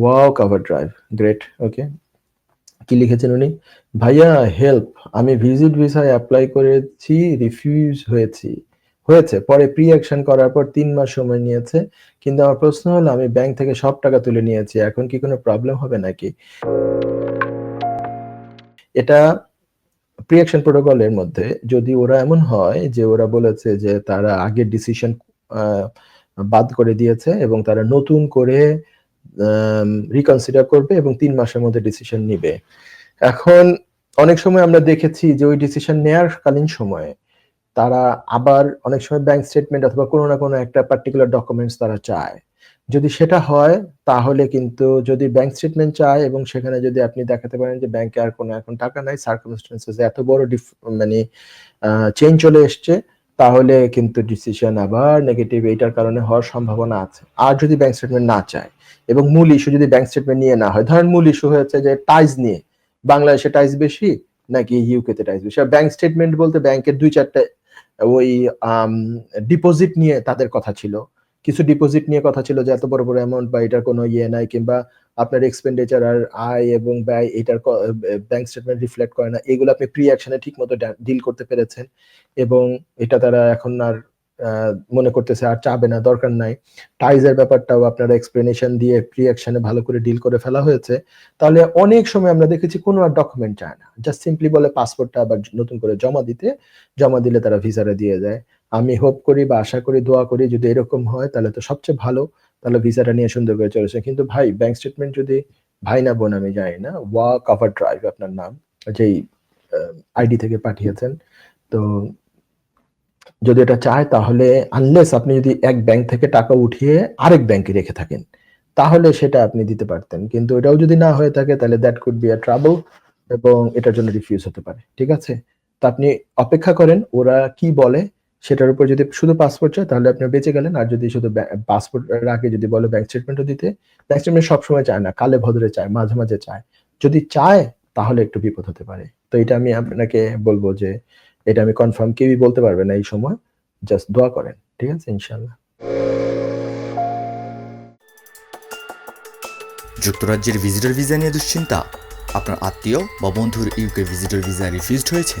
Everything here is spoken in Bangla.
Wow cover drive great okay কি লিখেছেন উনি? ভাইয়া হেল্প আমি ভিজিট ভিসায় অ্যাপ্লাই করেছি রিফিউজ হয়েছি। হয়েছে। পরে প্রি অ্যাকশন করার পর তিন মাস সময় নিয়েছে। কিন্তু আমার প্রশ্ন হলো, আমি ব্যাংক থেকে সব টাকা তুলে নিয়েছি। এখন কি কোনো প্রবলেম হবে নাকি? এটা প্রি অ্যাকশন প্রোটোকলের মধ্যে। যদি ওরা এমন হয় যে ওরা বলেছে যে তারা আগের ডিসিশন বাদ করে দিয়েছে এবং তারা নতুন করে রিকনসিডার করবে এবং তিন মাসের মধ্যে ডিসিশন নিবে। এখন অনেক সময় আমরা দেখেছি যে ওই ডিসিশন নেয়ার কালীন সময়ে তারা আবার অনেক সময় ব্যাংক স্টেটমেন্ট অথবা কোনো না কোনো একটা পার্টিকুলার ডকুমেন্টস তারা চায়। যদি সেটা হয়, তাহলে কিন্তু যদি ব্যাংক স্টেটমেন্ট চায় এবং সেখানে যদি আপনি দেখাতে পারেন যে ব্যাংকে আর কোনো এখন টাকা নাই সার্কামস্টেন্সেস এত বড় মানে চেঞ্জ চলে এসছে তাহলে কিন্তু ডিসিশন আবার নেগেটিভ এইটার কারণে হওয়ার সম্ভাবনা আছে। আর যদি ব্যাংক স্টেটমেন্ট না চায় এবং মূল ইস্যু যদি ব্যাংক স্টেটমেন্ট নিয়ে না হয়, ধরেন মূল ইস্যু হয়েছে যে টাইজ নিয়ে, বাংলাদেশে টাইজ বেশি নাকি ইউকেতে টাইজ বেশি? আর ব্যাংক স্টেটমেন্ট বলতে ব্যাংকের দুই চারটে ওই ডিপোজিট নিয়ে তাদের কথা ছিল। কিছু ডিপোজিট নিয়ে কথা ছিল যে এত বড় বড় অ্যামাউন্ট বা এটার কোনো ইয়ে নাই কিংবা আপনার এক্সপেন্ডিচার আর আয় এবং ব্যয় এটার ব্যাংক স্টেটমেন্ট রিফ্লেক্ট করে না। এগুলো আপনি প্রি অ্যাকশনে ঠিক মতো ডিল করতে পেরেছেন এবং এটা তারা এখন আর মনে করতেছে আর চাবে না, দরকার নাই। টাইজের ব্যাপারটাও আপনারা এক্সপ্লেনেশন দিয়ে প্রি অ্যাকশনে ভালো করে ডিল করে ফেলা হয়েছে। তাহলে অনেক সময় আমরা দেখেছি কোনো আর ডকুমেন্ট চায় না। জাস্ট সিম্পলি বলে পাসপোর্টটা আবার নতুন করে জমা দিতে, জমা দিলে তারা ভিসারে দিয়ে যায় আমি হোপ করি বা আশা করি, দোয়া করি যদি এরকম হয়, তাহলে তো সবচেয়ে ভালো। তাহলে ভিসাটা নিয়ে সুন্দর করে চলেছে। কিন্তু ভাই ব্যাংক স্টেটমেন্ট যদি ভাই না বোন, আমি জানি না, ওয়া কভার ড্রাইভ আপনার নাম, যেই আইডি থেকে পাঠিয়েছেন। তো যদি এটা চায়, তাহলে আনলেস আপনি যদি এক ব্যাংক থেকে টাকা উঠিয়ে আরেক ব্যাংকে রেখে থাকেন, তাহলে সেটা আপনি দিতে পারতেন। কিন্তু এটাও যদি না হয়ে থাকে, তাহলে that could be a trouble এবং এটার জন্য রিফিউজ হতে পারে। ঠিক আছে? তো আপনি অপেক্ষা করেন, ওরা কি বলে সেটার উপর যদি শুধু পাসপোর্ট চায়, তাহলে আপনি বেঁচে গেলেন। আর যদি শুধু পাসপোর্ট আগে যদি বলে ব্যাংক স্টেটমেন্টও দিতে ব্যাংক স্টেটমেন্ট সবসময় চায় না, কালে ভদ্রে চায়, মাঝে মাঝে চায়। যদি চায়, তাহলে একটু বিপদ হতে পারে। তো এটা আমি আপনাকে বলব যে, এটা আমি কনফার্ম কেউই বলতে পারবে না এই সময়। জাস্ট দোয়া করেন, ঠিক আছে? ইনশাল্লাহ যুক্তরাজ্যের ভিজিটর ভিসা নিয়ে দুশ্চিন্তা? আপনার আত্মীয় বা বন্ধুর ইউকে ভিজিটর ভিসা রিফিউজড হয়েছে?